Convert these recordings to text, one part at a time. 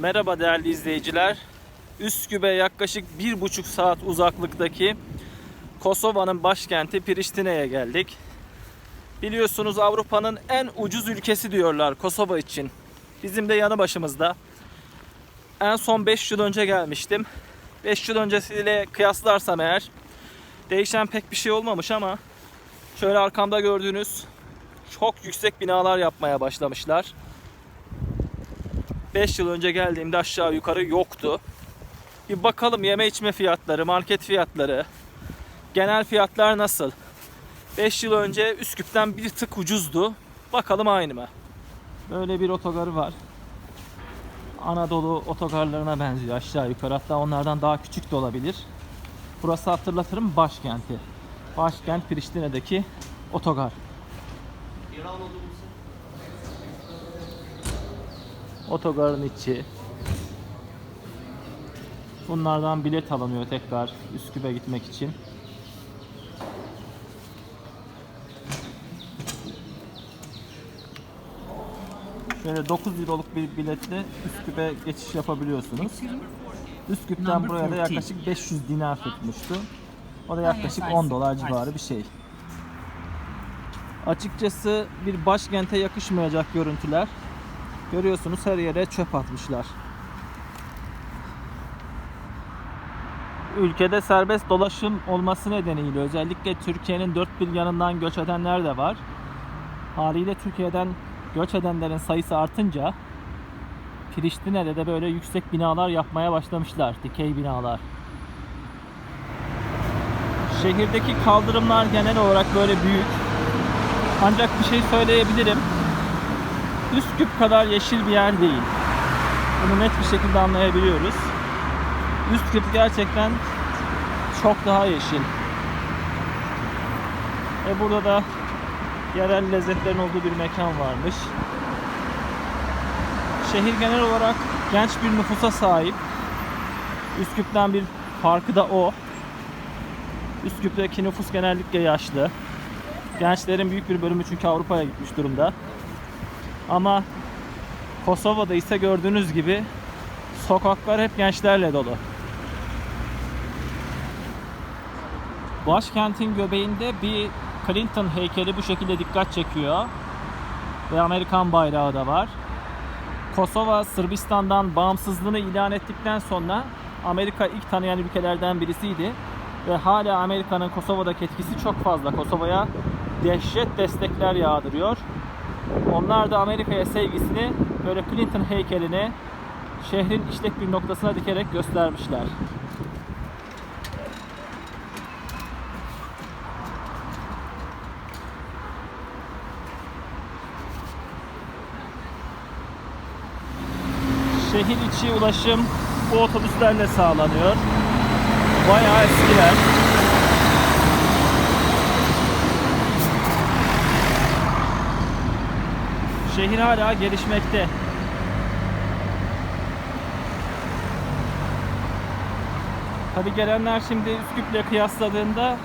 Merhaba değerli izleyiciler. Üsküp'e yaklaşık bir buçuk saat uzaklıktaki Kosova'nın başkenti Priştine'ye geldik. Biliyorsunuz Avrupa'nın en ucuz ülkesi diyorlar Kosova için. Bizim de yanı başımızda. En son 5 yıl önce gelmiştim. 5 yıl öncesiyle kıyaslarsam eğer değişen pek bir şey olmamış ama şöyle arkamda gördüğünüz çok yüksek binalar yapmaya başlamışlar. 5 yıl önce geldiğimde aşağı yukarı yoktu. Bir bakalım yeme içme fiyatları, market fiyatları, genel fiyatlar nasıl? 5 yıl önce Üsküp'ten bir tık ucuzdu. Bakalım aynı mı? Böyle bir otogarı var. Anadolu otogarlarına benziyor aşağı yukarı. Hatta onlardan daha küçük de olabilir. Burası hatırlatırım başkenti. Başkent Priştine'deki otogar. Otogarın içi. Bunlardan bilet alınıyor tekrar Üsküp'e gitmek için. Şöyle 9 euroluk bir biletle Üsküp'e geçiş yapabiliyorsunuz. Üsküp'ten buraya da yaklaşık 500 dinar tutmuştu. O da yaklaşık 10 dolar civarı bir şey. Açıkçası bir başkente yakışmayacak görüntüler. Görüyorsunuz her yere çöp atmışlar. Ülkede serbest dolaşım olması nedeniyle özellikle Türkiye'nin dört bir yanından göç edenler de var. Haliyle Türkiye'den göç edenlerin sayısı artınca Priştine'de de böyle yüksek binalar yapmaya başlamışlar. Dikey binalar. Şehirdeki kaldırımlar genel olarak böyle büyük. Ancak bir şey söyleyebilirim. Üsküp kadar yeşil bir yer değil. Bunu net bir şekilde anlayabiliyoruz. Üsküp gerçekten çok daha yeşil. E burada da yerel lezzetlerin olduğu bir mekan varmış. Şehir genel olarak genç bir nüfusa sahip. Üsküp'ten bir farkı da o. Üsküp'teki nüfus genellikle yaşlı. Gençlerin büyük bir bölümü çünkü Avrupa'ya gitmiş durumda. Ama Kosova'da ise gördüğünüz gibi sokaklar hep gençlerle dolu. Başkentin göbeğinde bir Clinton heykeli bu şekilde dikkat çekiyor. Ve Amerikan bayrağı da var. Kosova Sırbistan'dan bağımsızlığını ilan ettikten sonra Amerika ilk tanıyan ülkelerden birisiydi. Ve hala Amerika'nın Kosova'daki etkisi çok fazla. Kosova'ya dehşet destekler yağdırıyor. Onlar da Amerika'ya sevgisini böyle Clinton heykeline şehrin işlek bir noktasına dikerek göstermişler. Şehir içi ulaşım bu otobüslerle sağlanıyor. Bayağı eskiler. Şehir hala gelişmekte. Tabi gelenler şimdi Üsküp'le kıyasladığında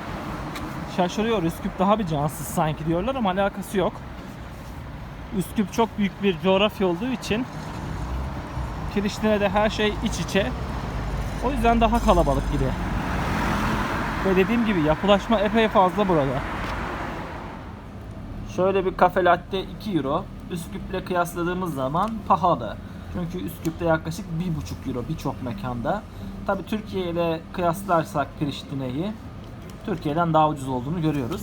şaşırıyor. Üsküp daha bir cansız sanki diyorlar ama alakası yok. Üsküp çok büyük bir coğrafya olduğu için Priştine'de her şey iç içe. O yüzden daha kalabalık gibi. Ve dediğim gibi yapılaşma epey fazla burada. Şöyle bir kafe latte 2 euro. Üsküp'le kıyasladığımız zaman pahalı. Çünkü Üsküp'te yaklaşık 1,5 euro birçok mekanda. Tabi Türkiye ile kıyaslarsak Priştine'yi Türkiye'den daha ucuz olduğunu görüyoruz.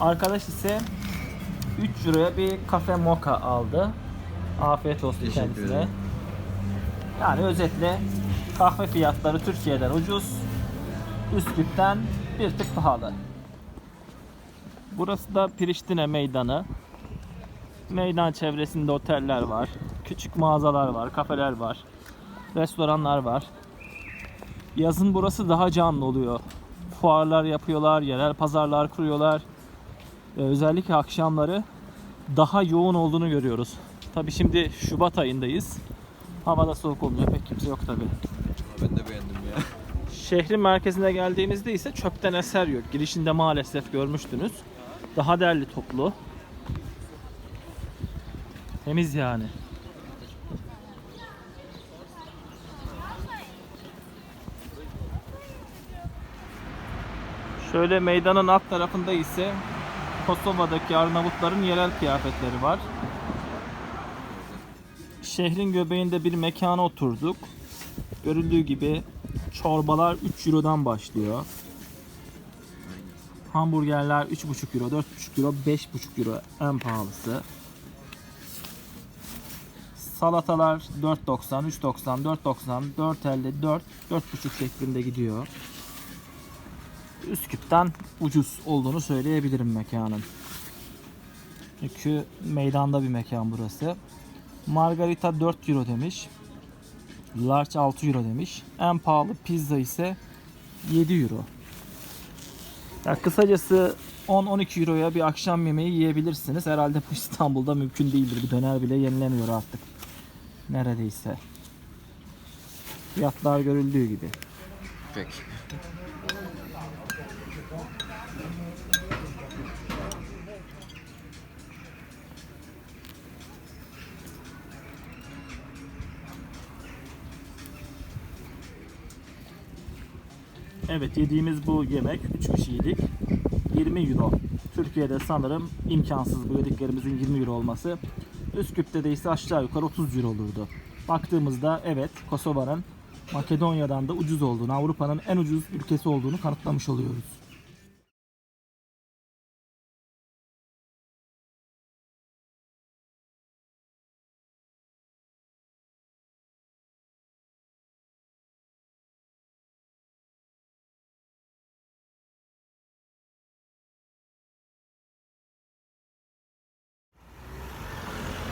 Arkadaş ise 3 euroya bir kafe mocha aldı. Afiyet olsun Teşekkür kendisine. ederim. Yani özetle kahve fiyatları Türkiye'den ucuz. Üsküp'ten bir tık pahalı. Burası da Priştine meydanı. Meydan çevresinde oteller var. Küçük mağazalar var, kafeler var. Restoranlar var. Yazın burası daha canlı oluyor. Fuarlar yapıyorlar, yerel pazarlar kuruyorlar. Ve özellikle akşamları daha yoğun olduğunu görüyoruz. Tabi şimdi Şubat ayındayız. Havada soğuk olunca pek kimse yok tabi. Ben de beğendim ya. Şehrin merkezine geldiğimizde ise çöpten eser yok. Girişinde maalesef görmüştünüz. Daha derli toplu. Temiz yani. Şöyle meydanın alt tarafında ise Kosova'daki Arnavutların yerel kıyafetleri var. Şehrin göbeğinde bir mekana oturduk. Görüldüğü gibi çorbalar 3 Euro'dan başlıyor. Hamburgerler 3,5 Euro, 4,5 Euro, 5,5 Euro en pahalısı. Salatalar 4.90, 3.90, 4.90, 4.50, 4, 4.5 şeklinde gidiyor. Üsküp'ten ucuz olduğunu söyleyebilirim mekanın. Çünkü meydanda bir mekan burası. Margarita 4 euro demiş. Large 6 euro demiş. En pahalı pizza ise 7 euro. Ya kısacası 10-12 euroya bir akşam yemeği yiyebilirsiniz. Herhalde bu İstanbul'da mümkün değildir. Bir döner bile yenilemiyor artık. Neredeyse. Fiyatlar görüldüğü gibi. Peki. Evet yediğimiz bu yemek 3 kişiydik. 20 euro. Türkiye'de sanırım imkansız bu yediklerimizin 20 euro olması. Üsküp'te de ise aşağı yukarı 30 euro olurdu. Baktığımızda evet Kosova'nın Makedonya'dan da ucuz olduğunu, Avrupa'nın en ucuz ülkesi olduğunu kanıtlamış oluyoruz.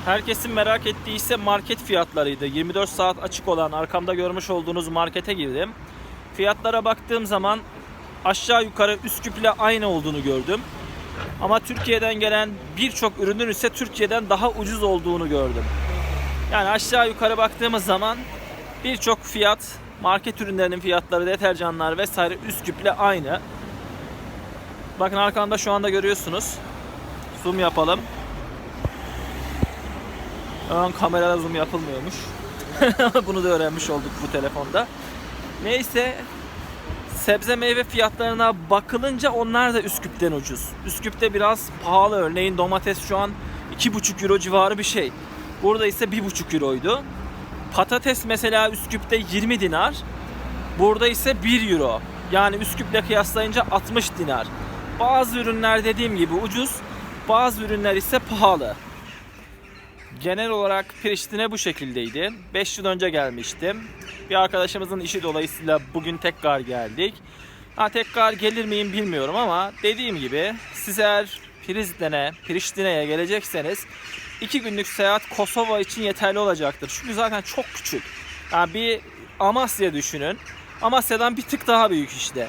Herkesin merak ettiği ise market fiyatlarıydı. 24 saat açık olan arkamda görmüş olduğunuz markete girdim. Fiyatlara baktığım zaman aşağı yukarı Üsküp'le aynı olduğunu gördüm. Ama Türkiye'den gelen birçok ürünün ise Türkiye'den daha ucuz olduğunu gördüm. Yani aşağı yukarı baktığımız zaman birçok fiyat, market ürünlerinin fiyatları, deterjanlar vesaire Üsküp'le aynı. Bakın arkamda şu anda görüyorsunuz. Zoom yapalım. Ön kamerada zoom yapılmıyormuş. Bunu da öğrenmiş olduk bu telefonda. Neyse sebze meyve fiyatlarına bakılınca onlar da Üsküp'ten ucuz. Üsküp'te biraz pahalı örneğin domates şu an 2,5 euro civarı bir şey. Burada ise 1,5 euroydu. Patates mesela Üsküp'te 20 dinar. Burada ise 1 euro. Yani Üsküp'le kıyaslayınca 60 dinar. Bazı ürünler dediğim gibi ucuz. Bazı ürünler ise pahalı. Genel olarak Priştine bu şekildeydi. 5 yıl önce gelmiştim. Bir arkadaşımızın işi dolayısıyla bugün tekrar geldik. Ha tekrar gelir miyim bilmiyorum ama dediğim gibi siz eğer Prizren'e, Priştine'ye gelecekseniz 2 günlük seyahat Kosova için yeterli olacaktır. Çünkü zaten çok küçük. Yani bir Amasya düşünün. Amasya'dan bir tık daha büyük işte.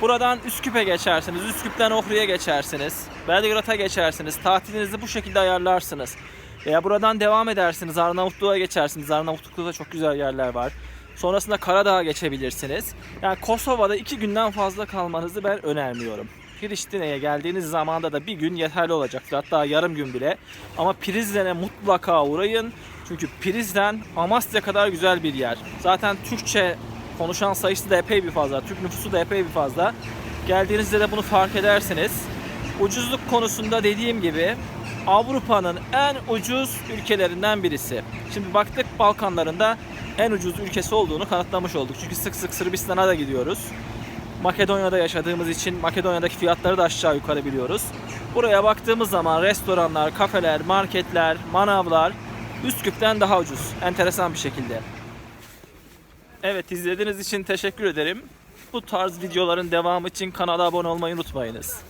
Buradan Üsküp'e geçersiniz. Üsküp'ten Ohri'ye geçersiniz. Belgrad'a geçersiniz. Tatilinizi bu şekilde ayarlarsınız. Veya buradan devam edersiniz. Arnavutluğa geçersiniz. Arnavutluk'ta da çok güzel yerler var. Sonrasında Karadağ'a geçebilirsiniz. Yani Kosova'da iki günden fazla kalmanızı ben önermiyorum. Priştine'ye geldiğiniz zamanda da bir gün yeterli olacaktır. Hatta yarım gün bile. Ama Prizren'e mutlaka uğrayın. Çünkü Prizren Amasya kadar güzel bir yer. Zaten Türkçe konuşan sayısı da epey bir fazla. Türk nüfusu da epey bir fazla. Geldiğinizde de bunu fark edersiniz. Ucuzluk konusunda dediğim gibi Avrupa'nın en ucuz ülkelerinden birisi. Şimdi baktık Balkanlarında en ucuz ülkesi olduğunu kanıtlamış olduk. Çünkü sık sık Sırbistan'a da gidiyoruz. Makedonya'da yaşadığımız için Makedonya'daki fiyatları da aşağı yukarı biliyoruz. Buraya baktığımız zaman restoranlar, kafeler, marketler, manavlar Üsküp'ten daha ucuz. Enteresan bir şekilde. Evet izlediğiniz için teşekkür ederim. Bu tarz videoların devamı için kanala abone olmayı unutmayınız.